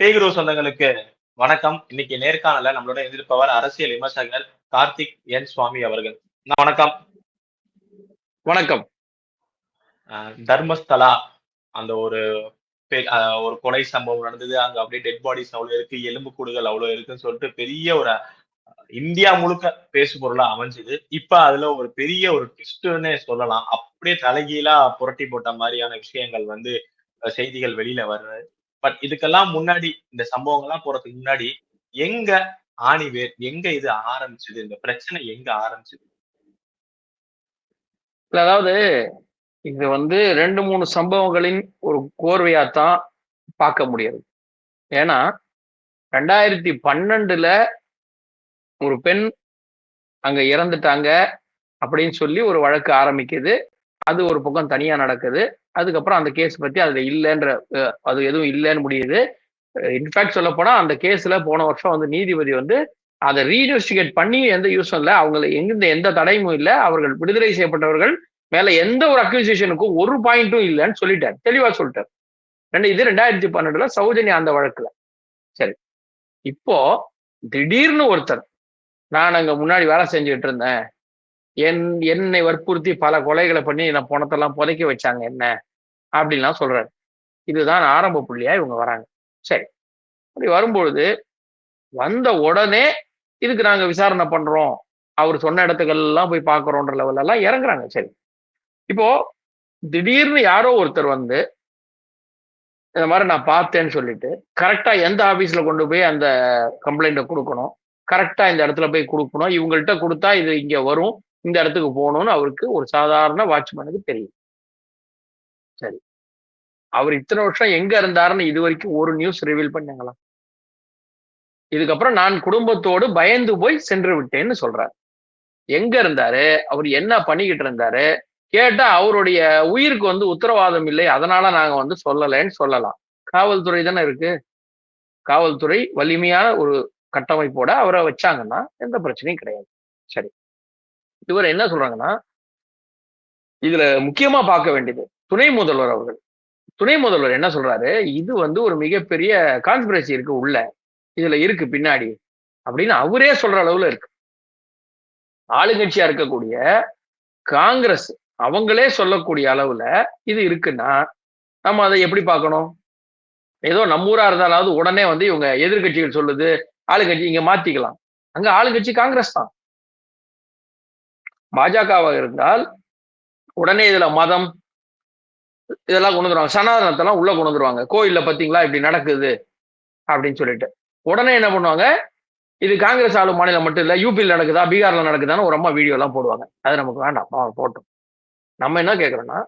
பேகுரு சொந்தங்களுக்கு வணக்கம். இன்னைக்கு நேர்காணல நம்மளோட எதிர்ப்பவர் அரசியல் விமர்சகர் கார்த்திக் என் சுவாமி அவர்கள். வணக்கம். வணக்கம். தர்மஸ்தலா அந்த ஒரு ஒரு கொலை சம்பவம் நடந்தது. அங்க அப்படியே டெட் பாடிஸ் அவ்வளவு இருக்கு எலும்பு கூடுகள் அவ்வளவு இருக்குன்னு சொல்லிட்டு பெரிய ஒரு இந்தியா முழுக்க பேசு பொருளா அமைஞ்சது. இப்ப அதுல ஒரு பெரிய ஒரு ட்விஸ்ட்னே சொல்லலாம். அப்படியே தலைகீழா புரட்டி போட்ட மாதிரியான விஷயங்கள் வந்து செய்திகள் வெளியில வருது பட் இதுக்கெல்லாம் முன்னாடி இந்த சம்பவங்கள்லாம் போறதுக்கு முன்னாடி எங்க ஆணிவேர் எங்க இது ஆரம்பிச்சது? இந்த பிரச்சனை எங்க ஆரம்பிச்சது? அதாவது இது வந்து ரெண்டு மூணு சம்பவங்களின் ஒரு கோர்வையாத்தான் பார்க்க முடியாது. ஏன்னா ரெண்டாயிரத்தி பன்னெண்டுல ஒரு பெண் அங்க இறந்துட்டாங்க அப்படின்னு சொல்லி ஒரு வழக்கு ஆரம்பிக்குது. அது ஒரு பக்கம் தனியா நடக்குது. அதுக்கப்புறம் அந்த கேஸ் பத்தி அதுல இல்லைன்ற அது எதுவும் இல்லைன்னு முடியுது. இன்ஃபேக்ட் சொல்ல போனா அந்த கேஸ்ல போன வருஷம் வந்து நீதிபதி வந்து அதை ரீஇன்வெஸ்டிகேட் பண்ணி எந்த யூஸும் இல்லை. அவங்களை எங்கிருந்த எந்த தடையும் இல்லை. அவர்கள் விடுதலை செய்யப்பட்டவர்கள் மேல எந்த ஒரு அக்யூசியேஷனுக்கும் ஒரு பாயிண்ட்டும் இல்லைன்னு சொல்லிட்டார். தெளிவா சொல்லிட்டார். ரெண்டு இது ரெண்டாயிரத்தி பன்னெண்டுல சௌஜன்யா அந்த வழக்குல. சரி. இப்போ திடீர்னு ஒருத்தர் நான் அங்க முன்னாடி வேலை செஞ்சுக்கிட்டு இருந்தேன். என் என்னை வற்புறுத்தி பல கொலைகளை பண்ணி நான் பணத்தெல்லாம் புதைக்க வச்சாங்க என்ன? அப்படின்லாம் சொல்றாரு. இதுதான் ஆரம்ப புள்ளியா இவங்க வராங்க. சரி. அப்படி வரும்பொழுது வந்த உடனே இதுக்கு நாங்க விசாரணை பண்றோம். அவர் சொன்ன இடத்துக்கெல்லாம் போய் பார்க்குறோன்ற லெவல்ல எல்லாம் இறங்குறாங்க. சரி. இப்போ திடீர்னு யாரோ ஒருத்தர் வந்து இந்த மாதிரி நான் பார்த்தேன்னு சொல்லிட்டு கரெக்டா எந்த ஆபீஸ்ல கொண்டு போய் அந்த கம்ப்ளைண்ட்டை கொடுக்கணும்? கரெக்டா இந்த இடத்துல போய் கொடுக்கணும்? இவங்கள்ட்ட கொடுத்தா இது இங்க வரும். இந்த இடத்துக்கு போகணும்னு அவருக்கு ஒரு சாதாரண வாட்ச்மேனுக்கு தெரியும். சரி. அவர் இத்தனை வருஷம் எங்க இருந்தாருன்னு இது வரைக்கும் ஒரு நியூஸ் ரிவீல் பண்ணுங்களா? இதுக்கப்புறம் நான் குடும்பத்தோடு பயந்து போய் சென்று விட்டேன்னு சொல்றாரு. எங்க இருந்தாரு? அவர் என்ன பண்ணிக்கிட்டு இருந்தாரு? கேட்டா அவருடைய உயிருக்கு வந்து உத்தரவாதம் இல்லை. அதனால நாங்க வந்து சொல்லலைன்னு சொல்லலாம். காவல்துறை தானே இருக்கு? காவல்துறை வலிமையான ஒரு கட்டமைப்போட அவரை வச்சாங்கன்னா எந்த பிரச்சனையும் கிடையாது. சரி. இவர் என்ன சொல்றாங்கன்னா இதுல முக்கியமா பார்க்க வேண்டியது துணை முதல்வர் அவர்கள். துணை முதல்வர் என்ன சொல்றாரு? இது வந்து ஒரு மிகப்பெரிய கான்ஸ்பிரசி இருக்கு உள்ள. இதுல இருக்கு பின்னாடி. அப்படின்னு அவரே சொல்ற அளவுல இருக்கு. ஆளுங்கட்சியா இருக்கக்கூடிய காங்கிரஸ் அவங்களே சொல்லக்கூடிய அளவுல இது இருக்குன்னா நம்ம அதை எப்படி பார்க்கணும்? ஏதோ நம்ம ஊரா இருந்தாலாவது உடனே வந்து இவங்க எதிர்கட்சிகள் சொல்லுது ஆளுங்கட்சி இங்க மாத்திக்கலாம். அங்க ஆளுங்கட்சி காங்கிரஸ் தான். பாஜகவாக இருந்தால் உடனே இதுல மதம் இதெல்லாம் கொண்டு வந்துருவாங்க. சனாதனத்தெல்லாம் உள்ள கொண்டு வந்துருவாங்க. கோயில்ல பாத்தீங்களா? இப்படி நடக்குது அப்படின்னு சொல்லிட்டு. உடனே என்ன பண்ணுவாங்க? இது காங்கிரஸ் ஆளும் மாநிலம் மட்டும் இல்ல யூபியில் நடக்குதா பீகார்ல நடக்குதான்னு ஒரு அம்மா வீடியோ எல்லாம் போடுவாங்க. அது நமக்கு வேண்டாம். போட்டோம். நம்ம என்ன கேட்கறோம்னா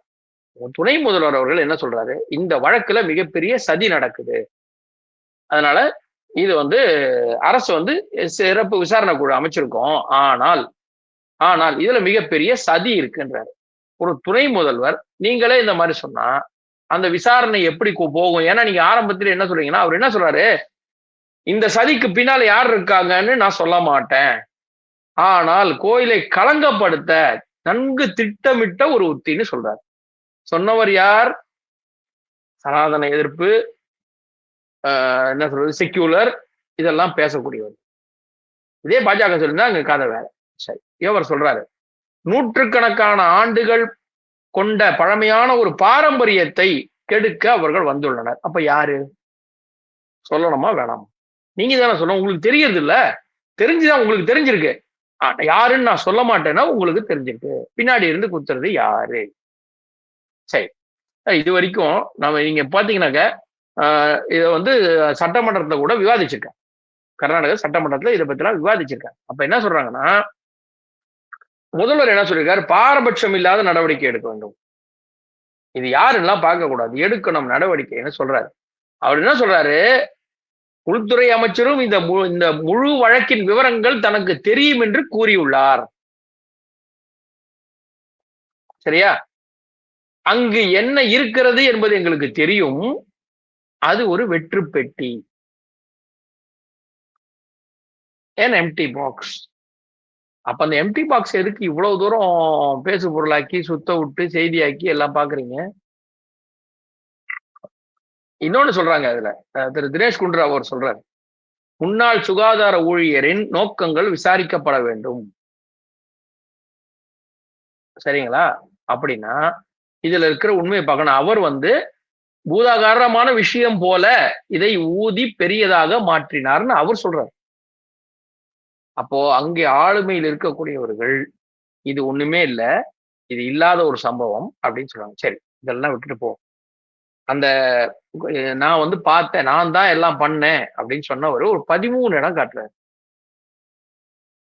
துணை முதல்வர் அவர்கள் என்ன சொல்றாரு? இந்த வழக்குல மிகப்பெரிய சதி நடக்குது. அதனால இது வந்து அரசு வந்து சிறப்பு விசாரணை குழு அமைச்சிருக்கோம். ஆனால் ஆனால் இதுல மிகப்பெரிய சதி இருக்குன்றாரு. ஒரு துணை முதல்வர் நீங்களே இந்த மாதிரி சொன்னா அந்த விசாரணை எப்படி போகும்? ஏன்னா நீங்க ஆரம்பத்தில் என்ன சொல்றீங்கன்னா அவர் என்ன சொல்றாரு? இந்த சதிக்கு பின்னால யார் இருக்காங்கன்னு நான் சொல்ல மாட்டேன். ஆனால் கோயிலை களங்கப்படுத்த நன்கு திட்டமிட்ட ஒரு உத்தின்னு சொல்றாரு. சொன்னவர் யார்? சனாதன எதிர்ப்பு ஆஹ் என்ன சொல்றது? செக்யூலர் இதெல்லாம் பேசக்கூடியவர். இதே பாஜக சொல்லியிருந்தா அங்க கதை வேற. சரி இவர் சொல்றாரு நூற்றுக்கணக்கான ஆண்டுகள் கொண்ட பழமையான ஒரு பாரம்பரியத்தை கெடுக்க அவர்கள் வந்துள்ளனர். அப்ப யாரு? சொல்லணுமா வேணாமா? நீங்க தானே சொல்லணும். உங்களுக்கு தெரியறது இல்ல தெரிஞ்சுதான் உங்களுக்கு தெரிஞ்சிருக்கு. ஆ, யாருன்னு நான் சொல்ல மாட்டேன்னா உங்களுக்கு தெரிஞ்சிருக்கு. பின்னாடி இருந்து குத்துறது யாரு? சரி. இது வரைக்கும் நம்ம நீங்க பாத்தீங்கன்னாக்க இதை வந்து சட்டமன்றத்துல கூட விவாதிச்சிருக்கேன். கர்நாடக சட்டமன்றத்துல இதை பத்திலாம் விவாதிச்சிருக்காங்க அப்ப என்ன சொல்றாங்கன்னா முதல்வர் என்ன சொல்லியிருக்காரு பாரபட்சம் இல்லாத நடவடிக்கை எடுக்க வேண்டும். இது யாருலாம் பார்க்க கூடாது. எடுக்கணும் நடவடிக்கைன்னு சொல்றாரு. அவர் என்ன சொல்றாரு? உள்துறை அமைச்சரும் இந்த மு- இந்த முழு வழக்கின் விவரங்கள் தனக்கு தெரியும் என்று கூறியுள்ளார். சரியா? அங்கு என்ன இருக்கிறது என்பது எங்களுக்கு தெரியும். அது ஒரு வெற்று பெட்டி என் எம்டி பாக்ஸ் அப்ப அந்த எம்டி பாக்ஸ் எதுக்கு இவ்வளவு தூரம் பேசு பொருளாக்கி சுத்த விட்டு செய்தியாக்கி எல்லாம் பாக்குறீங்க? இன்னொன்னு சொல்றாங்க அதுல. திரு தினேஷ் குண்ட்ரா அவர் சொல்றாரு முன்னாள் சுகாதார ஊழியரின் நோக்கங்கள் விசாரிக்கப்பட வேண்டும். சரிங்களா? அப்படின்னா இதுல இருக்கிற உண்மையை பார்க்கணும். அவர் வந்து பூதாகாரமான விஷயம் போல இதை ஊதி பெரியதாக மாற்றினார்னு அவர் சொல்றாரு. அப்போ அங்கே ஆளுமையில் இருக்கக்கூடியவர்கள் இது ஒண்ணுமே இல்ல இது இல்லாத ஒரு சம்பவம் அப்படின்னு சொல்லுவாங்க. சரி இதெல்லாம் விட்டுட்டு போ. அந்த நான் வந்து பார்த்தேன் நான் தான் எல்லாம் பண்ணேன் அப்படின்னு சொன்னவர் ஒரு பதிமூணு இடம் காட்டுறாரு.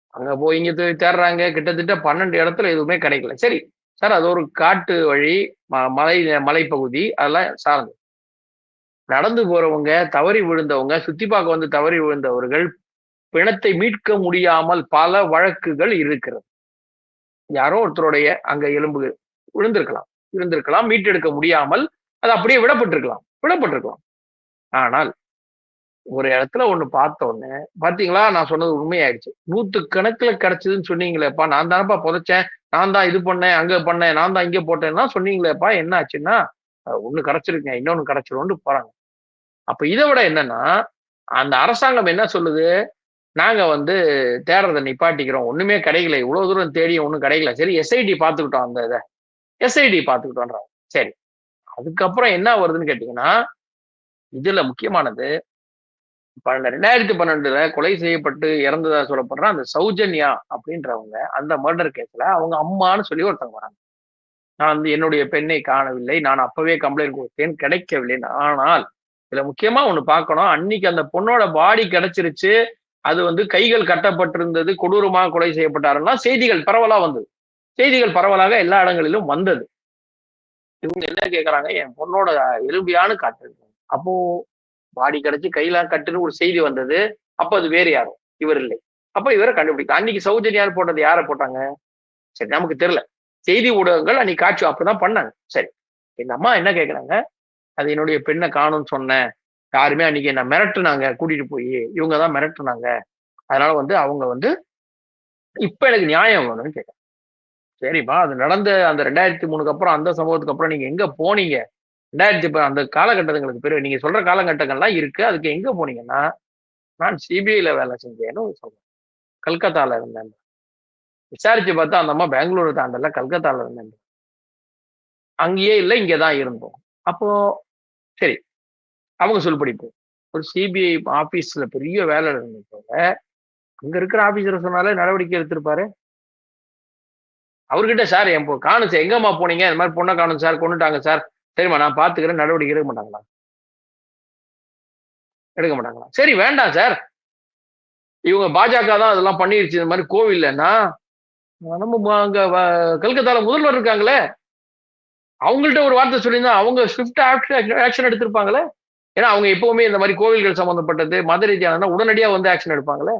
அங்க போய் இங்க தேடுறாங்க கிட்டத்தட்ட பன்னெண்டு இடத்துல எதுவுமே கிடைக்கல. சரி சார் அது ஒரு காட்டு வழி ம- மலை மலைப்பகுதி அதெல்லாம் சார்ந்து. நடந்து போறவங்க தவறி விழுந்தவங்க சுத்தி பார்க்க வந்து தவறி விழுந்தவர்கள் பிணத்தை மீட்க முடியாமல் பல வழக்குகள் இருக்கிறது. யாரோ ஒருத்தருடைய அங்க எலும்பு விழுந்திருக்கலாம். இருந்திருக்கலாம் மீட்டெடுக்க முடியாமல் அது அப்படியே விடப்பட்டிருக்கலாம். விடப்பட்டிருக்கலாம். ஆனால் ஒரு இடத்துல ஒண்ணு பார்த்த உடனே பாத்தீங்களா? நான் சொன்னது உண்மையாயிடுச்சு. நூத்து கணக்குல கிடைச்சதுன்னு சொன்னீங்களேப்பா. நான் தானப்பா புதைச்சேன். நான் தான் இது பண்ணேன் அங்க பண்ணேன் நான் தான் இங்க போட்டேன்னா சொன்னீங்களேப்பா. என்ன ஆச்சுன்னா ஒண்ணு கிடைச்சிருக்கேன் இன்னொன்னு கிடைச்சிரும்னு போறாங்க. அப்ப இதை விட என்னன்னா அந்த அரசாங்கம் என்ன சொல்லுது? நாங்க வந்து தேடுறதை நிப்பாட்டிக்கிறோம். ஒண்ணுமே கிடைக்கல. இவ்வளவு தூரம் தேடியும் ஒன்றும் கிடைக்கல. சரி எஸ்ஐடி பார்த்துக்கிட்டோம் அந்த இதை. எஸ்ஐடி பார்த்துக்கிட்டோன்றாங்க. சரி. அதுக்கப்புறம் என்ன வருதுன்னு கேட்டீங்கன்னா இதுல முக்கியமானது ரெண்டாயிரத்தி பன்னெண்டுல கொலை செய்யப்பட்டு இறந்ததா சொல்லப்படுற அந்த சௌஜன்யா அப்படின்றவங்க அந்த மர்டர் கேஸ்ல அவங்க அம்மான்னு சொல்லி ஒருத்தவங்க வராங்க. நான் வந்து என்னுடைய பெண்ணை காணவில்லை. நான் அப்பவே கம்ப்ளைண்ட் கொடுத்தேன். கிடைக்கவில்லை. ஆனால் இதுல முக்கியமா ஒண்ணு பார்க்கணும். அன்னைக்கு அந்த பொண்ணோட பாடி கிடைச்சிருச்சு. அது வந்து கைகள் கட்டப்பட்டிருந்தது கொடூரமாக கொலை செய்யப்பட்டாருன்னா செய்திகள் பரவலா வந்தது. செய்திகள் பரவலாக எல்லா இடங்களிலும் வந்தது. இவங்க என்ன கேட்கறாங்க என் பொண்ணோட எலும்பியான்னு காட்டுறது. அப்போ பாடி கிடச்சி கையில கட்டுன்னு ஒரு செய்தி வந்தது. அப்ப அது வேறு யாரும். இவர் இல்லை. அப்ப இவரை கண்டுபிடிக்க அன்னைக்கு சௌஜன்யான்னு போட்டது யாரை போட்டாங்க? சரி நமக்கு தெரியல. செய்தி ஊடகங்கள் அன்னைக்கு காட்சி அப்படிதான் பண்ணாங்க. சரி எங்க அம்மா என்ன கேட்கறாங்க அது என்னுடைய பெண்ணை காணும்னு சொன்னேன். யாருமே அன்னைக்கு என்ன மிரட்டுனாங்க. கூட்டிட்டு போய் இவங்க தான் மிரட்டுனாங்க. அதனால வந்து அவங்க வந்து இப்ப எனக்கு நியாயம் வேணும்னு கேட்டேன். சரிப்பா அது நடந்த அந்த ரெண்டாயிரத்தி மூணுக்கு அப்புறம் அந்த சம்பவத்துக்கு அப்புறம் நீங்க எங்க போனீங்க? ரெண்டாயிரத்தி அந்த காலகட்டங்களுக்கு பிறகு நீங்க சொல்ற காலகட்டங்கள்லாம் இருக்கு. அதுக்கு எங்க போனீங்கன்னா நான் சிபிஐல வேலை செஞ்சேன்னு சொல்றேன் கல்கத்தால இருந்தேன். விசாரிச்சு பார்த்தா அந்த அம்மா பெங்களூர் தாண்டல கல்கத்தால இருந்தேன். அங்கேயே இல்லை இங்கே தான் இருந்தோம். அப்போ சரி அவங்க சொல்படிப்பு ஒரு சிபிஐ ஆபீஸ்ல பெரிய வேலை இருந்தப்ப அங்க இருக்கிற ஆபீசர் சொன்னாலே நடவடிக்கை எடுத்திருப்பாரு. அவர்கிட்ட சார் என் பொ- காணும் சார் எங்கம்மா போனீங்க? இந்த மாதிரி பொண்ணை காணும் சார் கொண்டுட்டாங்க சார். சரிம்மா நான் பாத்துக்கிறேன் நடவடிக்கை எடுக்க மாட்டாங்களா? எடுக்க மாட்டாங்களா? சரி வேண்டாம் சார். இவங்க பாஜக தான் அதெல்லாம் பண்ணிருச்சு இந்த மாதிரி கோவில்லன்னா நம்ம அங்க வ- கல்கத்தால முதல்வர் இருக்காங்களே. அவங்கள்ட்ட ஒரு வார்த்தை சொல்லியிருந்தா அவங்க ஸ்விஃப்ட் ஆக்ஷன் எடுத்திருப்பாங்களே. ஏன்னா அவங்க எப்பவுமே இந்த மாதிரி கோவில்கள் சம்பந்தப்பட்டது மத ரீதியான உடனடியா வந்து ஆக்ஷன் எடுப்பாங்களே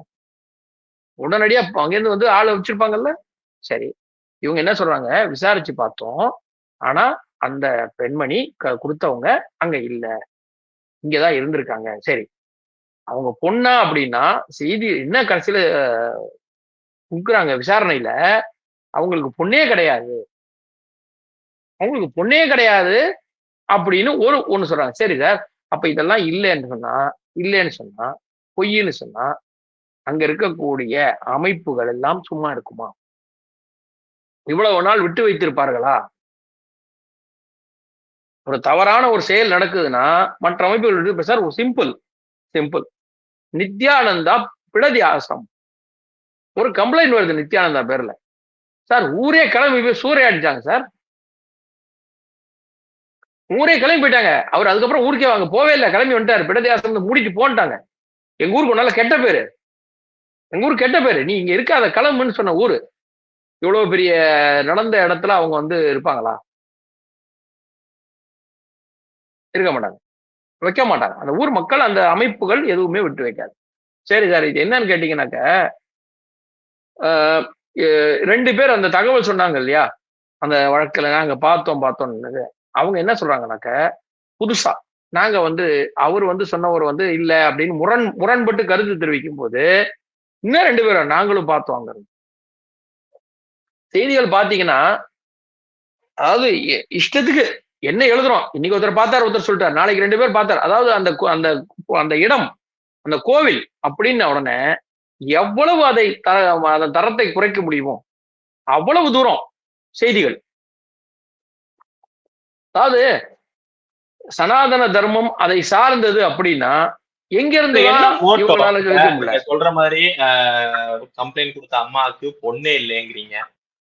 உடனடியா அங்கேருந்து வந்து ஆளை வச்சிருப்பாங்கல்ல? சரி. இவங்க என்ன சொல்றாங்க? விசாரிச்சு பார்த்தோம். ஆனா அந்த பெண்மணி க- கொடுத்தவங்க அங்க இல்ல. இங்கதான் இருந்திருக்காங்க. சரி. அவங்க பொண்ணா அப்படின்னா செய்தி என்ன கடைசியில கொடுக்குறாங்க விசாரணையில? அவங்களுக்கு பொண்ணே கிடையாது. அவங்களுக்கு பொண்ணே கிடையாது அப்படின்னு ஒரு ஒண்ணு சொல்றாங்க. சரி சார். அப்ப இதெல்லாம் இல்லைன்னு சொன்னா இல்லைன்னு சொன்னா பொய்ன்னு சொன்னா அங்க இருக்கக்கூடிய அமைப்புகள் எல்லாம் சும்மா இருக்குமா? இவ்வளவு நாள் விட்டு வைத்திருப்பார்களா? ஒரு தவறான ஒரு செயல் நடக்குதுன்னா மற்ற அமைப்புகள் சார் ஒரு சிம்பிள் சிம்பிள் நித்யானந்தா பிடதியாசம். ஒரு கம்ப்ளைண்ட் வருது நித்யானந்தா பேர்ல. சார் ஊரே கிளம்பி போய் சூறையாடிச்சாங்க சார். ஊரே கிளம்பி போயிட்டாங்க. அவர் அதுக்கப்புறம் ஊருக்கே வாங்க. போவே இல்லை. கிளம்பி வந்துட்டாரு. பிடதியாசம் மூடிட்டு போன்ட்டாங்க. எங்க ஊருக்கு நல்ல கெட்ட பேரு. எங்க ஊர் கெட்ட பேரு. நீ இங்க இருக்காத. கிளம்புன்னு சொன்ன ஊரு. இவ்வளவு பெரிய நடந்த இடத்துல அவங்க வந்து இருப்பாங்களா? இருக்க மாட்டாங்க. வைக்க மாட்டாங்க. அந்த ஊர் மக்கள் அந்த அமைப்புகள் எதுவுமே விட்டு வைக்காது. சரி சார் இது என்னன்னு கேட்டீங்கன்னாக்க ஆஹ் ரெண்டு பேர் அந்த தகவல் சொன்னாங்க இல்லையா? அந்த வழக்கில் நாங்கள் பார்த்தோம் பார்த்தோம்னு. அவங்க என்ன சொல்றாங்கனாக்க புதுசா நாங்க வந்து அவர் வந்து சொன்னவர் வந்து இல்ல அப்படின்னு முரண் முரண்பட்டு கருத்து தெரிவிக்கும் போது இன்னும் ரெண்டு பேரும் நாங்களும் பார்த்தோம் அங்க செய்திகள் பாத்தீங்கன்னா அதாவது இ- இஷ்டத்துக்கு என்ன எழுதுறோம்? இன்னைக்கு ஒருத்தர் பார்த்தார் ஒருத்தர் சொல்லிட்டார். நாளைக்கு ரெண்டு பேர் பார்த்தார். அதாவது அந்த அந்த அந்த இடம் அந்த கோவில் அப்படின்ன உடனே எவ்வளவு அதை தர அதன் தரத்தை குறைக்க முடியுமோ அவ்வளவு தூரம் செய்திகள் அதாவது சனாதன தர்மம் அதை சார்ந்தது அப்படின்னா எங்க இருந்து சொல்ற மாதிரி கம்ப்ளைண்ட் கொடுத்த அம்மாவுக்கு பொண்ணே இல்லைங்கிறீங்க.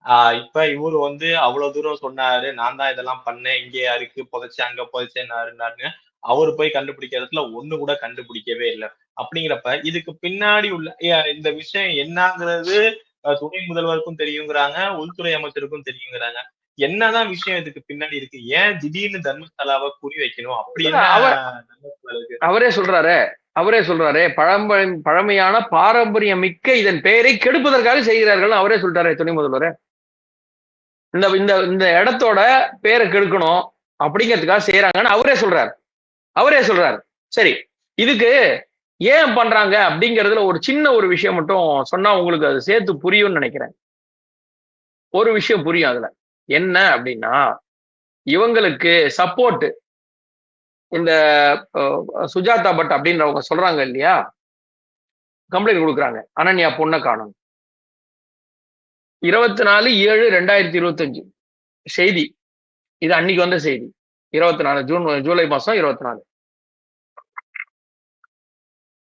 ஆஹ் இப்ப இவரு வந்து அவ்வளவு தூரம் சொன்னாரு நான் தான் இதெல்லாம் பண்ணேன். இங்கே யாருக்கு புதைச்சு அங்க புதைச்சேன்னாருன்னு அவரு போய் கண்டுபிடிக்கிறதுல ஒண்ணு கூட கண்டுபிடிக்கவே இல்லை. அப்படிங்கிறப்ப இதுக்கு பின்னாடி உள்ள இந்த விஷயம் என்னங்கிறது துணை முதல்வருக்கும் தெரியுங்கிறாங்க உள்துறை அமைச்சருக்கும் தெரியுங்கிறாங்க. என்னதான் விஷயம் இதுக்கு பின்னாடி இருக்கு? ஏன் திடீர்னு தர்மஸ்தலாவை குறி வைக்கணும்? அப்படின்னு அவர்- சொல்றாரு அவரே சொல்றாரு பழம்பழ பழமையான பாரம்பரியம் மிக்க இதன் பெயரை கெடுப்பதற்காக செய்கிறார்கள் அவரே சொல்லிட்டாரு துணை முதல்வர். இந்த இந்த இந்த இடத்தோட பேரை கெடுக்கணும் அப்படிங்கிறதுக்காக செய்யறாங்கன்னு அவரே சொல்றாரு. அவரே சொல்றாரு. சரி இதுக்கு ஏன் பண்றாங்க அப்படிங்கிறதுல ஒரு சின்ன ஒரு விஷயம் மட்டும் சொன்னா உங்களுக்கு அது சேர்த்து புரியும்னு நினைக்கிறேன். ஒரு விஷயம் புரியும் அதுல. என்ன அப்படின்னா இவங்களுக்கு சப்போர்ட் இந்த சுஜாதா பட் அப்படின்றவங்க சொல்றாங்க இல்லையா? கம்ப்ளைண்ட் கொடுக்குறாங்க. அனன்யா பொண்ணை காணும். இருபத்தி நாலு ஏழு ரெண்டாயிரத்தி இருபத்தஞ்சு செய்தி. இது அன்னைக்கு வந்த செய்தி. இருபத்தி நாலு ஜூன் ஜூலை மாசம் இருபத்தி நாலு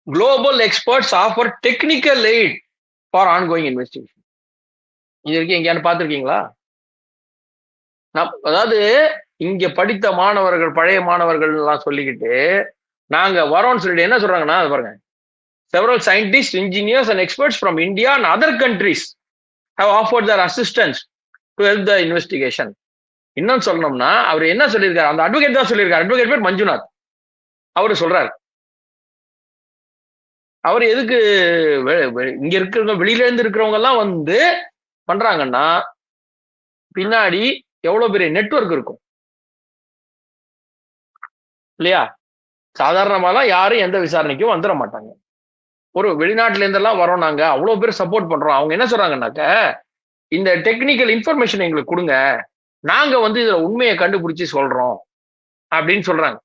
global experts offer technical aid for ongoing investigation இது வரைக்கும் எங்கேயானு பார்த்துருக்கீங்களா? நம் அதாவது இங்க படித்த மாணவர்கள் பழைய மாணவர்கள் எல்லாம் சொல்லிக்கிட்டு நாங்க வரோம்னு சொல்லிட்டு என்ன சொல்றாங்கன்னா அது பாருங்க. Several scientist engineers and experts from India and other countries have offered their assistance to help the investigation இன்னும் சொல்லணும்னா அவர் என்ன சொல்லியிருக்காரு? அந்த அட்வொகேட் தான் சொல்லியிருக்காரு. அட்வொகேட் பேர் மஞ்சுநாத். அவர் சொல்றாரு. அவர் எதுக்கு வெ- வெ- இங்க இருக்கிறவங்க வெளியில இருந்து இருக்கிறவங்க எல்லாம் வந்து பண்றாங்கன்னா பின்னாடி எவ்வளவு பெரிய நெட்வொர்க் இருக்கும்? இல்லையா? சாதாரணமாலாம் யாரும் எந்த விசாரணைக்கும் வந்துட மாட்டாங்க. ஒரு வெளிநாட்டுல இருந்தெல்லாம் வரோம் நாங்க அவ்வளவு பேர் சப்போர்ட் பண்றோம். அவங்க என்ன சொல்றாங்கன்னாக்க இந்த டெக்னிக்கல் இன்ஃபர்மேஷன் எங்களுக்கு கொடுங்க. நாங்க வந்து இதுல உண்மையை கண்டுபிடிச்சு சொல்றோம் அப்படின்னு சொல்றாங்க.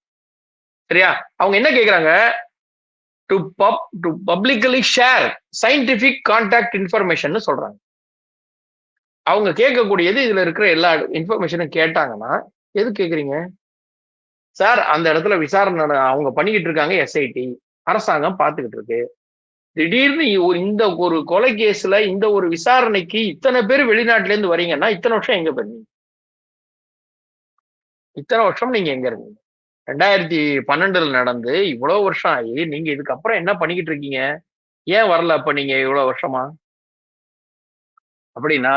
சரியா? அவங்க என்ன கேக்குறாங்க? To pub to publicly share scientific contact information சொல்றாங்க. அவங்க கேட்கக்கூடியது இதுல இருக்கிற எல்லா இன்ஃபர்மேஷனும் கேட்டாங்கன்னா எது கேக்குறீங்க? சார் அந்த இடத்துல விசாரணை அவங்க பண்ணிக்கிட்டு இருக்காங்க எஸ்ஐடி அரசாங்கம் பார்த்துக்கிட்டு இருக்கு. திடீர்னு இந்த ஒரு கொலை கேஸ்ல இந்த ஒரு விசாரணைக்கு இத்தனை பேர் வெளிநாட்டுல இருந்து வரீங்கன்னா இத்தனை வருஷம் எங்க பண்ணீங்க இத்தனை வருஷம் நீங்க எங்க இருந்தீங்க? ரெண்டாயிரத்தி பன்னெண்டுல நடந்து இவ்வளவு வருஷம் ஆகி நீங்க இதுக்கப்புறம் என்ன பண்ணிக்கிட்டு இருக்கீங்க? ஏன் வரல அப்ப நீங்க இவ்வளவு வருஷமா? அப்படின்னா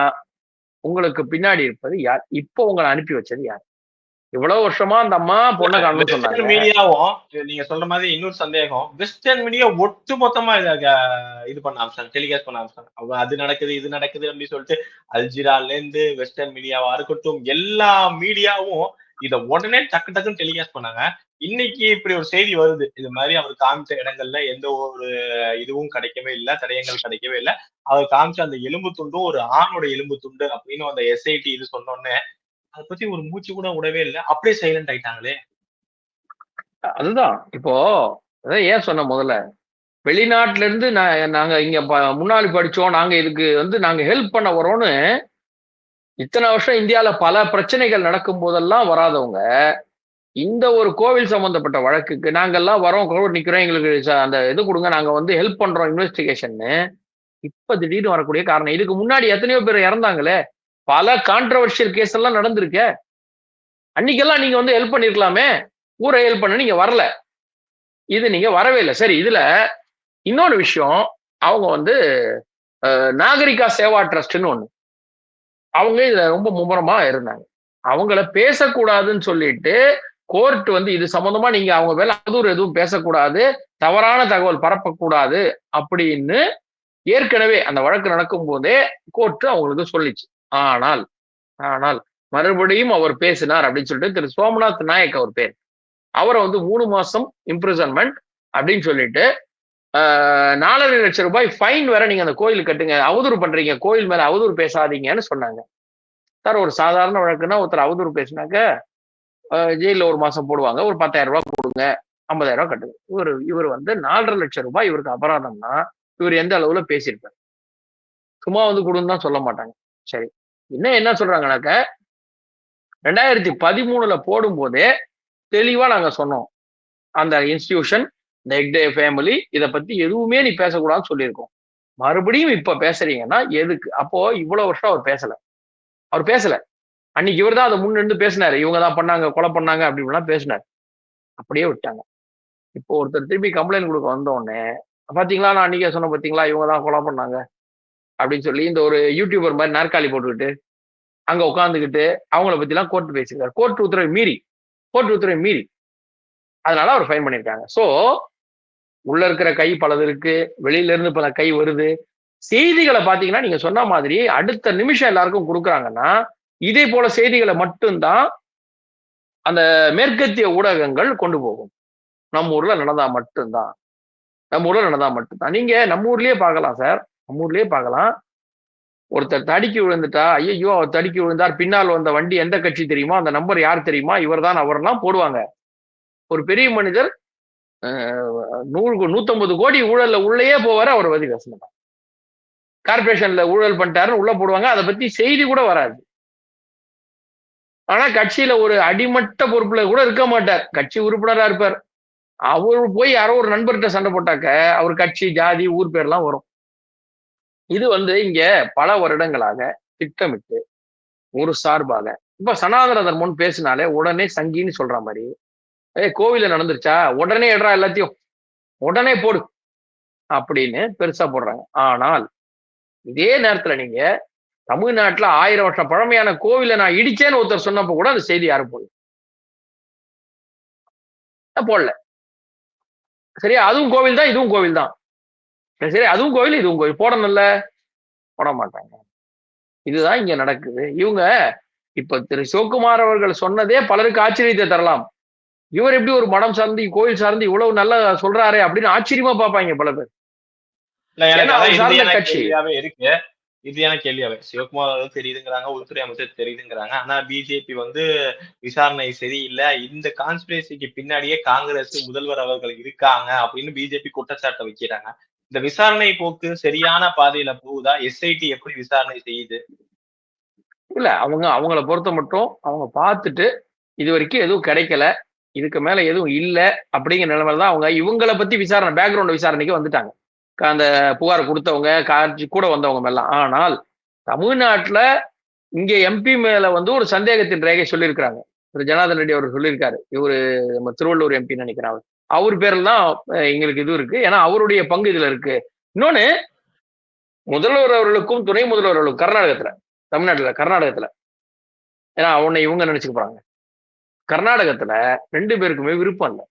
உங்களுக்கு பின்னாடி இருப்பது யார்? இப்போ உங்களை அனுப்பி வச்சது யார்? இவ்வளவு வருஷமா அந்த அம்மா பொண்ணை காணணும்னு சொன்னாங்க. மீடியாவும் நீங்க சொல்ற மாதிரி இன்னொரு சந்தேகம் வெஸ்டர்ன் மீடியா ஒட்டு மொத்தமா இத பண்ண ஆரம்பிச்சாங்க டெலிகாஸ்ட் பண்ண ஆரம்பிச்சாங்க அது நடக்குது இது நடக்குது அப்படின்னு சொல்லிட்டு அல்ஜிரால இருந்து வெஸ்டர்ன் மீடியாவா இருக்கட்டும் எல்லா மீடியாவும் இத உடனே டக்கு டக்குன்னு டெலிகாஸ்ட் பண்ணாங்க. இன்னைக்கு இப்படி ஒரு செய்தி வருது. இது மாதிரி அவர் காமிச்ச இடங்கள்ல எந்த ஒரு இதுவும் கிடைக்கவே இல்லை தடயங்கள் கிடைக்கவே இல்லை. அவர் காமிச்ச அந்த எலும்பு துண்டும் ஒரு ஆணோட எலும்பு துண்டு அப்படின்னு அந்த எஸ்ஐடி இது சொன்னோடனே அதை பத்தி ஒரு மூச்சு கூட விடவே இல்லை. அப்படியே சைலண்ட் ஆயிட்டாங்களே. அதுதான். இப்போ அதான் ஏன் சொன்ன முதல்ல? வெளிநாட்டுல இருந்து நான் நாங்க இங்க ப- முன்னாடி படிச்சோம். நாங்க இதுக்கு வந்து நாங்க ஹெல்ப் பண்ண வரோம்னு இத்தனை வருஷம் இந்தியால பல பிரச்சனைகள் நடக்கும் போதெல்லாம் வராதவங்க இந்த ஒரு கோவில் சம்பந்தப்பட்ட வழக்குக்கு நாங்கெல்லாம் வரோம் கோவில் நிக்கிறோம் எங்களுக்கு ச- அந்த இது கொடுங்க நாங்க வந்து ஹெல்ப் பண்றோம் இன்வெஸ்டிகேஷன்னு இப்ப திடீர்னு வரக்கூடிய காரணம். இதுக்கு முன்னாடி எத்தனையோ பேர் இறந்தாங்களே பல கான்ட்ரவர்ஷியல் கேஸ் எல்லாம் நடந்திருக்க. அன்னைக்கெல்லாம் நீங்க வந்து ஹெல்ப் பண்ணிருக்கலாமே ஊரை ஹெல்ப் பண்ண நீங்க வரல. இது நீங்க வரவே இல்லை. சரி இதுல இன்னொரு விஷயம் அவங்க வந்து நாகரிகா சேவா ட்ரஸ்ட்னு ஒண்ணு. அவங்க இதுல ரொம்ப மும்முரமா இருந்தாங்க. அவங்கள பேசக்கூடாதுன்னு சொல்லிட்டு கோர்ட் வந்து இது சம்பந்தமா நீங்க அவங்க மேல அவதூறு எதுவும் பேசக்கூடாது தவறான தகவல் பரப்பக்கூடாது அப்படின்னு ஏற்கனவே அந்த வழக்கு நடக்கும் போதே கோர்ட் அவங்களுக்கு சொல்லிச்சு. ஆனால் ஆனால் மறுபடியும் அவர் பேசினார் அப்படின்னு சொல்லிட்டு திரு. சோமநாத் நாயக் அவர் பேர். அவரை வந்து மூணு மாசம் இம்ப்ரிசன்மெண்ட் அப்படின்னு சொல்லிட்டு நாலரை லட்சம் ரூபாய் ஃபைன் வேற நீங்க அந்த கோயில் கட்டுங்க. அவதூறு பண்றீங்க. கோயில் மேல அவதூறு பேசாதீங்கன்னு சொன்னாங்க. சார் ஒரு சாதாரண வழக்குன்னா ஒருத்தர் அவதூறு பேசினாக்க ஜெயிலில் ஒரு மாசம் போடுவாங்க. ஒரு பத்தாயிரம் ரூபாய் கொடுங்க. ஐம்பதாயிரம் ரூபாய் கட்டுங்க. இவர் இவர் வந்து நாலரை லட்சம் ரூபாய் இவருக்கு அபராதம்னா இவர் எந்த அளவுல பேசியிருப்பார்? சும்மா வந்து கொடுன்னு தான் சொல்ல மாட்டாங்க. சரி. இன்னும் என்ன சொல்றாங்கனாக்க ரெண்டாயிரத்தி பதிமூணுல போடும்போதே தெளிவா நாங்க சொன்னோம். அந்த இன்ஸ்டிடியூஷன் நெக் டே ஃபேமிலி இதை பத்தி எதுவுமே நீ பேசக்கூடாதுன்னு சொல்லியிருக்கோம். மறுபடியும் இப்ப பேசுறீங்கன்னா எதுக்கு? அப்போ இவ்வளவு வருஷம் அவர் பேசல. அவர் பேசல. அன்னைக்கு இவர் தான் அதை முன்னிருந்து பேசினாரு. இவங்க தான் பண்ணாங்க கொலை பண்ணாங்க அப்படின்லாம் பேசினார். அப்படியே விட்டாங்க. இப்போ ஒருத்தர் திரும்பி கம்ப்ளைண்ட் கொடுக்க வந்த உடனே பாத்தீங்களா? நான் அன்னைக்கே சொன்ன பாத்தீங்களா? இவங்க தான் கொலை பண்ணாங்க. அப்படின்னு சொல்லி இந்த ஒரு யூடியூபர் மாதிரி நாற்காலி போட்டுக்கிட்டு அங்க உட்காந்துக்கிட்டு அவங்கள பத்திலாம் கோர்ட் பேசியிருக்காரு. கோர்ட் உத்தரவை மீறி கோர்ட் உத்தரவை மீறி. அதனால அவர் ஃபைன் பண்ணியிருக்காங்க. ஸோ உள்ள இருக்கிற கை பலது இருக்கு வெளியில இருந்து பல கை வருது. செய்திகளை பாத்தீங்கன்னா நீங்க சொன்ன மாதிரி அடுத்த நிமிஷம் எல்லாருக்கும் கொடுக்குறாங்கன்னா இதே போல செய்திகளை மட்டும்தான் அந்த மேற்கத்திய ஊடகங்கள் கொண்டு போகும். நம்ம ஊர்ல நடந்தா மட்டும்தான். நம்ம ஊர்ல நடந்தா மட்டும்தான். நீங்க நம்ம ஊர்லயே பார்க்கலாம் சார். நம்ம ஊர்லயே பார்க்கலாம். ஒருத்தர் தடுக்கி விழுந்துட்டா ஐயோ அவர் தடுக்கி விழுந்தார் பின்னால் வந்த வண்டி எந்த கட்சி தெரியுமா? அந்த நம்பர் யார் தெரியுமா? இவர் தான் அவர்லாம் போடுவாங்க. ஒரு பெரிய மனிதர் நூறு நூத்தம்பது கோடி ஊழல்ல உள்ளேயே போவாரு அவர் பத்தி பேச மாட்டாங்க கார்பரேஷன்ல ஊழல் பண்ணிட்டாருன்னு உள்ள போடுவாங்க அதை பத்தி செய்தி கூட வராது. ஆனா கட்சியில ஒரு அடிமட்ட பொறுப்புல கூட இருக்க மாட்டார். கட்சி உறுப்பினரா இருப்பார். அவர் போய் யாரோ ஒரு நண்பர்கிட்ட சண்டை போட்டாக்க அவர் கட்சி ஜாதி ஊர் பேர்லாம் வரும். இது வந்து இங்க பல வருடங்களாக திட்டமிட்டு ஒரு சார்பாக இப்ப சனாதன தர்மம்னு பேசினாலே உடனே சங்கின்னு சொல்ற மாதிரி ஏ கோவில நடந்துருச்சா? உடனே எடுறா எல்லாத்தையும். உடனே போடு. அப்படின்னு பெருசா போடுறாங்க. ஆனால் இதே நேரத்துல நீங்க தமிழ்நாட்டுல ஆயிரம் வருஷம் பழமையான கோவிலை நான் இடிச்சேன்னு ஒருத்தர் சொன்னப்ப கூட அந்த செய்தி யாரும் போடல. போடல. சரியா? அதுவும் கோவில் தான் இதுவும் கோவில் தான். சரி அதுவும் கோவில் இதுவும் கோவில். போடணும்ல? போட மாட்டாங்க. இதுதான் இங்க நடக்குது. இவங்க இப்ப திரு. சிவகுமார் அவர்கள் சொன்னதே பலருக்கு ஆச்சரியத்தை தரலாம். இவர் எப்படி ஒரு மடம் சார்ந்து கோயில் சார்ந்து இவ்வளவு நல்லா சொல்றாரு அப்படின்னு ஆச்சரியமா பார்ப்பாங்க பல பேர். இருக்கு. இது எனக்கு கேள்வியாவே. சிவகுமார் தெரியுதுங்கிறாங்க உள்துறை அமைச்சர் தெரியுதுங்கிறாங்க. ஆனா பிஜேபி வந்து விசாரணை சரியில்லை. இந்த கான்ஸ்பிரசிக்கு பின்னாடியே காங்கிரஸ் முதல்வர் அவர்கள் இருக்காங்க அப்படின்னு பிஜேபி குற்றச்சாட்டை வைக்கிறாங்க. இந்த விசாரணை போக்கு சரியான பாதையில போகுதா? எஸ்ஐடி எப்படி விசாரணை செய்யுது? இல்ல அவங்க அவங்கள பொறுத்த மட்டும் அவங்க பார்த்துட்டு இது வரைக்கும் எதுவும் கிடைக்கல. இதுக்கு மேல எதுவும் இல்லை அப்படிங்கிற நிலைமையில தான் அவங்க இவங்களை பத்தி விசாரணை பேக்ரவுண்ட் விசாரணைக்கு வந்துட்டாங்க. அந்த புகார் கொடுத்தவங்க காட்சி கூட வந்தவங்க எல்லாம் ஆனால் தமிழ்நாட்டில் இங்கே எம்பி மேல வந்து ஒரு சந்தேகத்தின் ரேகை சொல்லியிருக்கிறாங்க. திரு. ஜனார்தன் ரெட்டி அவர் சொல்லியிருக்காரு. இவரு நம்ம திருவள்ளூர் எம்பின்னு நினைக்கிறாங்க அவர். பேரில் தான் எங்களுக்கு இது இருக்கு. ஏன்னா அவருடைய பங்கு இதுல இருக்கு. இன்னொன்னு முதல்வர் அவர்களுக்கும் துணை முதல்வர் அவர்களுக்கும் கர்நாடகத்துல தமிழ்நாட்டுல கர்நாடகத்துல. ஏன்னா அவனை இவங்க நினைச்சுக்க போறாங்க. கர்நாடகத்துல ரெண்டு பேருக்குமே விருப்பம் இல்லை.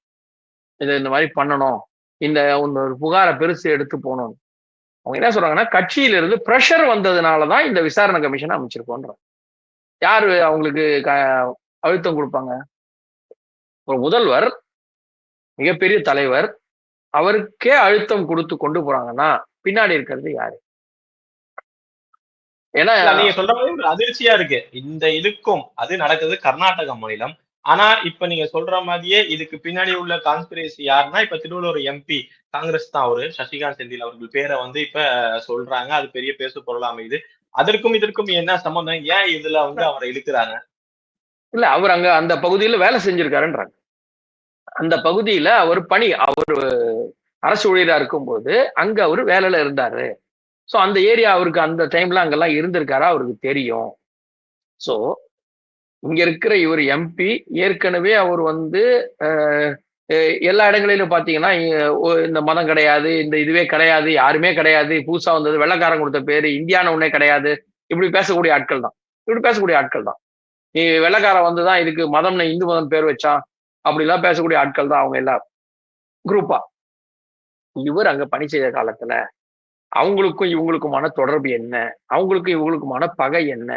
இதை இந்த மாதிரி பண்ணணும். இந்த ஒரு புகாரை பெருசு எடுத்து போகணும் அவங்க என்ன சொல்றாங்கன்னா கட்சியில இருந்து வந்ததுனால வந்ததுனாலதான் இந்த விசாரணை கமிஷன் அமைச்சிருக்கோன்ற யாரு அவங்களுக்கு அழுத்தம் கொடுப்பாங்க? ஒரு முதல்வர் மிகப்பெரிய தலைவர் அவருக்கே அழுத்தம் கொடுத்து கொண்டு போறாங்கன்னா பின்னாடி இருக்கிறது யாரு? ஏன்னா நீங்க சொல்ற மாதிரி ஒரு அதிர்ச்சியா இருக்கு. இந்த இதுக்கும் அது நடக்குது கர்நாடக மாநிலம். ஆனா இப்ப நீங்க சொல்ற மாதிரியே இதுக்கு பின்னாடி உள்ள கான்ஸ்பிரசி யாருன்னா இப்ப திருவள்ளூர் எம்பி காங்கிரஸ் தான் அவரு. சசிகாந்த் செந்தில் அவர்கள் பேரை வந்து இப்ப சொல்றாங்க. அது பெரிய பேசு பொருளா அமையுது. அதற்கும் இதற்கும் என்ன சம்பந்தம்? ஏன் இதுல வந்து அவரை இழுக்கிறாங்க? இல்ல அவர் அங்க அந்த பகுதியில வேலை செஞ்சிருக்காருன்றாங்க. அந்த பகுதியில அவர் பணி அவர் அரசு ஊழியரா இருக்கும்போது அங்க அவர் வேலையில இருந்தாரு. ஸோ அந்த ஏரியா அவருக்கு அந்த டைம்ல அங்கெல்லாம் இருந்திருக்காரா? அவருக்கு தெரியும். ஸோ இங்க இருக்கிற இவர் எம்பி ஏற்கனவே அவர் வந்து எல்லா இடங்களிலும் பாத்தீங்கன்னா இந்த மதம் கிடையாது இந்த இதுவே கிடையாது யாருமே கிடையாது புதுசா வந்தது வெள்ளக்காரன் கொடுத்த பேரு இந்தியான ஒன்னே கிடையாது இப்படி பேசக்கூடிய ஆட்கள் தான். இப்படி பேசக்கூடிய ஆட்கள் தான். நீ வெள்ளக்காரன் வந்துதான் இதுக்கு மதம்னு இந்து மதம் பேர் வச்சான் அப்படிலாம் பேசக்கூடிய ஆட்கள் தான் அவங்க எல்லாரும். குரூப்பா இவர் அங்க பணி செய்த காலத்துல அவங்களுக்கும் இவங்களுக்குமான தொடர்பு என்ன? அவங்களுக்கும் இவங்களுக்குமான பகை என்ன?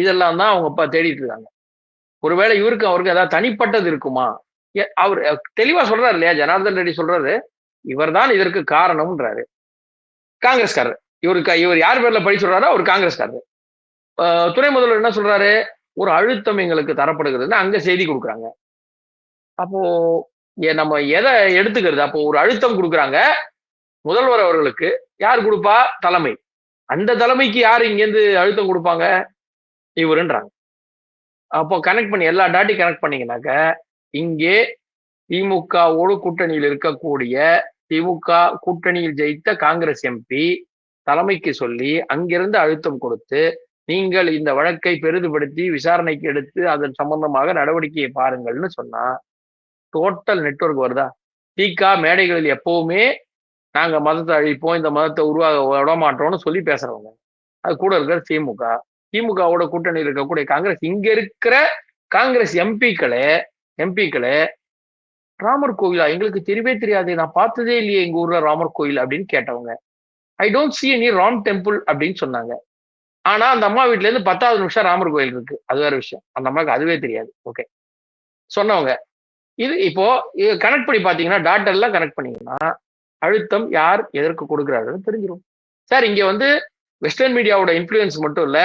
இதெல்லாம் தான் அவங்க அப்பா தேடிட்டு இருக்காங்க ஒருவேளை இவருக்கு அவருக்கு ஏதாவது தனிப்பட்டது இருக்குமா? அவர் தெளிவா சொல்றாரு இல்லையா? ஜனார்தன் ரெட்டி சொல்றாரு இவர் தான் இதற்கு காரணம்ன்றாரு. காங்கிரஸ்காரர். இவருக்கு இவர் யார் பேர்ல பழி சொல்றாரோ அவர் காங்கிரஸ்காரர். துணை முதல்வர் என்ன சொல்றாரு? ஒரு அழுத்தம் எங்களுக்கு தரப்படுகிறதுன்னு அங்க செய்தி கொடுக்குறாங்க. அப்போ நம்ம எதை எடுத்துக்கிறது? அப்போ ஒரு அழுத்தம் கொடுக்குறாங்க முதல்வர் அவர்களுக்கு. யார் கொடுப்பா? தலைமை. அந்த தலைமைக்கு யார் இங்கேருந்து அழுத்தம் கொடுப்பாங்க? இவருன்றாங்க. அப்போ கனெக்ட் பண்ணி எல்லா டாட்டி கனெக்ட் பண்ணீங்கன்னாக்க இங்கே திமுகவோடு கூட்டணியில் இருக்கக்கூடிய திமுக கூட்டணியில் ஜெயித்த காங்கிரஸ் எம்பி தலைமைக்கு சொல்லி அங்கிருந்து அழுத்தம் கொடுத்து நீங்கள் இந்த வழக்கை பெரிதுபடுத்தி விசாரணைக்கு எடுத்து அதன் சம்பந்தமாக நடவடிக்கையை பாருங்கள்னு சொன்னா டோட்டல் நெட்வொர்க் வருதா? திக மேடைகளில் எப்பவுமே நாங்க மதத்தை அழிப்போம் இந்த மதத்தை உருவாக விட மாட்டோம்னு சொல்லி பேசுறவங்க. அது கூட இருக்கிற திமுக. திமுகவோட கூட்டணியில் இருக்கக்கூடிய காங்கிரஸ் இங்க இருக்கிற காங்கிரஸ் எம்பிக்களே எம்பிக்களே ராமர் கோயிலா? எங்களுக்கு தெரியவே தெரியாது நான் பார்த்ததே இல்லையே எங்க ஊர்ல ராமர் கோயில் அப்படின்னு கேட்டவங்க. I don't see any Ram temple அப்படின்னு சொன்னாங்க. ஆனா அந்த அம்மா வீட்ல இருந்து பத்தாவது நிமிஷம் ராமர் கோயில் இருக்கு. அது வேற விஷயம். அந்த அம்மாவுக்கு அதுவே தெரியாது. ஓகே சொன்னவங்க. இது இப்போ கனெக்ட் பண்ணி பாத்தீங்கன்னா டாட் எல்லாம் கனெக்ட் பண்ணீங்கன்னா அழுத்தம் யார் எதற்கு கொடுக்குறாருன்னு தெரிஞ்சிடும் சார் இங்க வந்து வெஸ்டர்ன் மீடியாவோட இன்ஃப்ளூயன்ஸ் மட்டும் இல்ல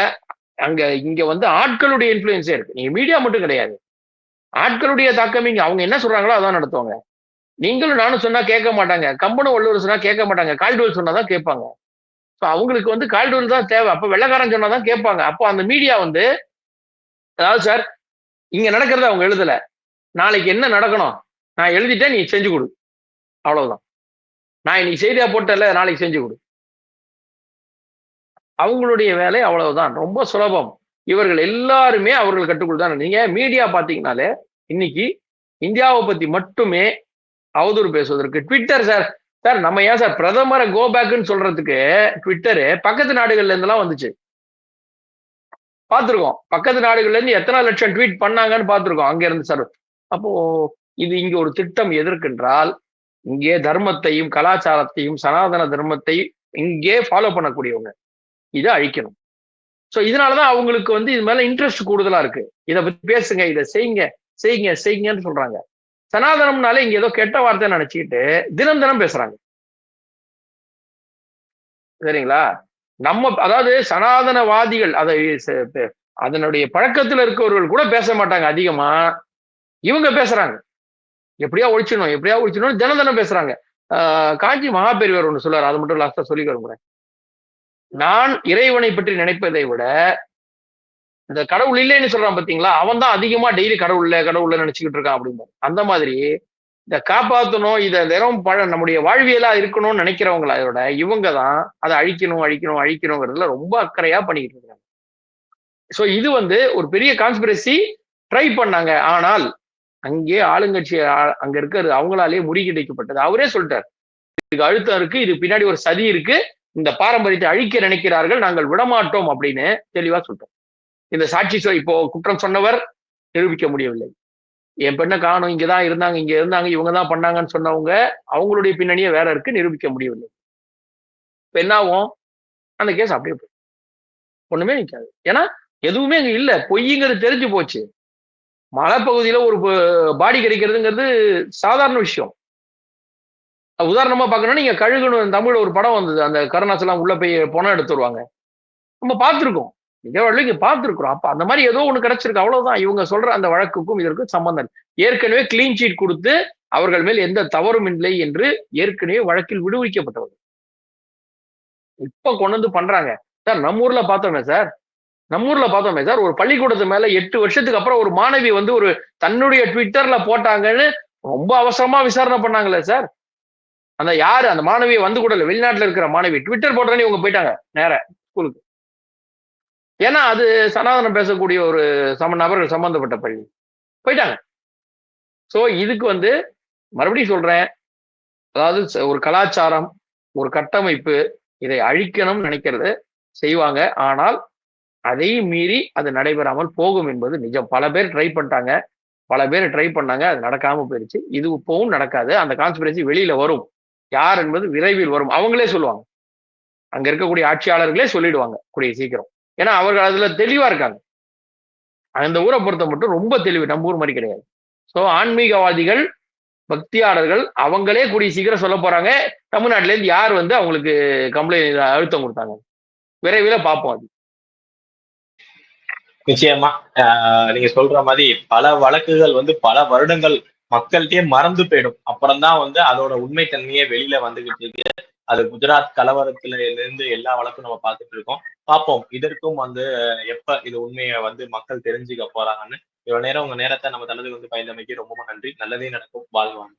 அங்க இங்க வந்து ஆட்களுடைய இன்ஃப்ளூயன்ஸே இருக்கு. நீங்க மீடியா மட்டும் கிடையாது. ஆட்களுடைய தாக்கம் இங்க அவங்க என்ன சொல்றாங்களோ அதான் நடத்துவாங்க. நீங்களும் நானும் சொன்னா கேட்க மாட்டாங்க. கம்பனும் வள்ளுவர் சொன்னா கேட்க மாட்டாங்க. கால்டுவல் சொன்னாதான் கேட்பாங்க. ஸோ அவங்களுக்கு வந்து கால்டுவல் தான் தேவை. அப்ப வெள்ளக்காரன் சொன்னாதான் கேட்பாங்க. அப்போ அந்த மீடியா வந்து அதாவது சார் இங்க நடக்கிறத அவங்க எழுதல. நாளைக்கு என்ன நடக்கணும்? நான் எழுதிட்டேன் நீ செஞ்சு கொடு. அவ்வளவுதான். நான் இன்னைக்கு செய்தியா போட்டல நாளைக்கு செஞ்சு கொடு. அவங்களுடைய வேலை அவ்வளவுதான். ரொம்ப சுலபம். இவர்கள் எல்லாருமே அவர்கள் கட்டுக்குள் தான். நீங்க மீடியா பாத்தீங்கனாலே இன்னைக்கு இந்தியாவை பத்தி மட்டுமே அவதூறு பேசுவதற்கு ட்விட்டர் சார் சார் நம்ம ஏன் சார் பிரதமரை கோ பேக்னு சொல்றதுக்கு ட்விட்டரு பக்கத்து நாடுகள்ல இருந்தெல்லாம் வந்துச்சு. பார்த்துருக்கோம். பக்கத்து நாடுகள்ல இருந்து எத்தனை லட்சம் ட்வீட் பண்ணாங்கன்னு பார்த்துருக்கோம். அங்க இருந்து சார் அப்போ இது இங்க ஒரு திட்டம் எதற்கென்றால் இங்கே தர்மத்தையும் கலாச்சாரத்தையும் சனாதன தர்மத்தை இங்கே ஃபாலோ பண்ணக்கூடியவங்க. இதை அழிக்கணும். ஸோ இதனாலதான் அவங்களுக்கு வந்து இது மேல இன்ட்ரெஸ்ட் கூடுதலா இருக்கு. இதை பத்தி பேசுங்க இதை செய்யுங்க செய்யுங்க செய்யுங்கன்னு சொல்றாங்க. சனாதனம்னாலே இங்க ஏதோ கெட்ட வார்த்தை நினைச்சுக்கிட்டு தினம் தினம் பேசுறாங்க. சரிங்களா? நம்ம அதாவது சனாதனவாதிகள் அதை அதனுடைய பழக்கத்துல இருக்கவர்கள் கூட பேச மாட்டாங்க அதிகமா. இவங்க பேசுறாங்க. எப்படியா ஒழிச்சிடணும் எப்படியா ஒழிச்சிடணும் தினம் தினம் பேசுறாங்க. காஞ்சி மகாபெரிவர் ஒன்று சொல்றாரு அது மட்டும் லாஸ்டா சொல்லி விரும்புறேன் நான் இறைவனை பற்றி நினைப்பதை விட இந்த கடவுள் இல்லைன்னு சொல்றான் பாத்தீங்களா? அவன் தான் அதிகமா டெய்லி கடவுள் கடவுள்ல நினைச்சுக்கிட்டு இருக்கான் அப்படின்னு. அந்த மாதிரி இதை காப்பாற்றணும் இதை தினம் பழ நம்முடைய வாழ்வியலா இருக்கணும்னு நினைக்கிறவங்கள அதோட இவங்க தான் அதை அழிக்கணும் அழிக்கணும் அழிக்கணுங்கிறதுல ரொம்ப அக்கறையா பண்ணிக்கிட்டு இருக்காங்க. ஸோ இது வந்து ஒரு பெரிய கான்ஸ்பிரசி ட்ரை பண்ணாங்க. ஆனால் அங்கே ஆளுங்கட்சி அங்க இருக்கிறது அவங்களாலே முறிகிடைக்கப்பட்டது அவரே சொல்லிட்டார் இதுக்கு அழுத்தம் இருக்கு இது பின்னாடி ஒரு சதி இருக்கு இந்த பாரம்பரியத்தை அழிக்க நினைக்கிறார்கள் நாங்கள் விடமாட்டோம் அப்படின்னு தெளிவா சொல்லிட்டோம் இந்த சாட்சி சொல் இப்போ குற்றம் சொன்னவர் நிரூபிக்க முடியவில்லை. என் பெண்ணை காணும் இங்கதான் இருந்தாங்க இங்க இருந்தாங்க இவங்க தான் பண்ணாங்கன்னு சொன்னவங்க அவங்களுடைய பின்னணியே வேற இருக்கு நிரூபிக்க முடியவில்லை. இப்ப என்ன அந்த கேஸ் அப்படியே போய் ஒண்ணுமே நிற்காது ஏன்னா எதுவுமே அங்க இல்ல. பொய்ங்கிறது தெரிஞ்சு போச்சு. மலைப்பகுதியில ஒரு பாடி கிடைக்கிறதுங்கிறது சாதாரண விஷயம். உதாரணமா பார்க்கணும்னா நீங்க கழுகுன்னு தமிழ்ல ஒரு படம் வந்தது. அந்த கருணாசலம் உள்ள போய் பணம் எடுத்துருவாங்க நம்ம பார்த்துருக்கோம். நிஜவாழ்வு இங்க பார்த்துருக்குறோம். அப்ப அந்த மாதிரி ஏதோ ஒண்ணு கிடைச்சிருக்கு. அவ்வளவுதான். இவங்க சொல்ற அந்த வழக்குக்கும் இதற்கும் சம்பந்தம் ஏற்கனவே கிளீன் சீட் கொடுத்து அவர்கள் மேல் எந்த தவறும் இல்லை என்று ஏற்கனவே வழக்கில் விடுவிக்கப்பட்டவர் இப்ப கொண்டு வந்து பண்றாங்க. சார் நம்ம ஊர்ல பார்த்தோமே சார். நம்ம ஊர்ல பார்த்தோமே சார். ஒரு பள்ளிக்கூடத்து மேல எட்டு வருஷத்துக்கு அப்புறம் ஒரு மாணவி வந்து ஒரு தன்னுடைய ட்விட்டர்ல போட்டாங்கன்னு ரொம்ப அவசரமா விசாரணை பண்ணாங்களே சார். அந்த யாரு? அந்த மாணவியை வந்து கூட இல்லை. வெளிநாட்டுல இருக்கிற மாணவி. ட்விட்டர் போட்டோன்னே இவங்க போயிட்டாங்க நேர ஸ்கூலுக்கு ஏன்னா அது சனாதனம் பேசக்கூடிய ஒரு சம நபர்கள் சம்பந்தப்பட்ட பள்ளி. போயிட்டாங்க. ஸோ இதுக்கு வந்து மறுபடியும் சொல்றேன். அதாவது ச- ஒரு கலாச்சாரம் ஒரு கட்டமைப்பு இதை அழிக்கணும்னு நினைக்கிறது செய்வாங்க. ஆனால் அதையும் மீறி அது நடைபெறாமல் போகும் என்பது நிஜம். பல பேர் ட்ரை பண்ணிட்டாங்க. பல பேர் ட்ரை பண்ணாங்க. அது நடக்காம போயிடுச்சு இது இப்பவும் நடக்காது. அந்த கான்ஸ்பிரசி வெளியில வரும். யார் என்பது விரைவில் வரும். அவங்களே சொல்லுவாங்க. அங்க இருக்கக்கூடிய ஆட்சியாளர்களே சொல்லிடுவாங்க கூடிய சீக்கிரம். ஏன்னா அவர்கள் அதுல தெளிவா இருக்காங்க. அந்த ஊரை பொறுத்த மட்டும் ரொம்ப தெளிவு நம்ம ஊர் மாதிரி கிடையாது. ஸோ ஆன்மீகவாதிகள் பக்தியாளர்கள் அவங்களே கூடிய சீக்கிரம் சொல்ல போறாங்க. தமிழ்நாட்டுல இருந்து யார் வந்து அவங்களுக்கு கம்ப்ளைண்ட் அழுத்தம் கொடுத்தாங்க? விரைவில் பார்ப்போம் அது. நிச்சயமா. ஆஹ் நீங்க சொல்ற மாதிரி பல வழக்குகள் வந்து பல வருடங்கள் மக்கள்கிட்டயே மறந்து போயிடும். அப்புறம்தான் வந்து அதோட உண்மை தன்மையே வெளியில வந்துகிட்டு இருக்கு. அது குஜராத் கலவரத்துல இருந்து எல்லா வழக்கும் நம்ம பார்த்துட்டு இருக்கோம். பார்ப்போம். இதற்கும் வந்து எப்ப இது உண்மையை வந்து மக்கள் தெரிஞ்சுக்க போறாங்கன்னு. இவ்வளவு நேரம் உங்க நேரத்தை நம்ம தனது வந்து பயந்தமைக்கு ரொம்ப நன்றி. நல்லதே நடக்கும். வாழ்வாங்க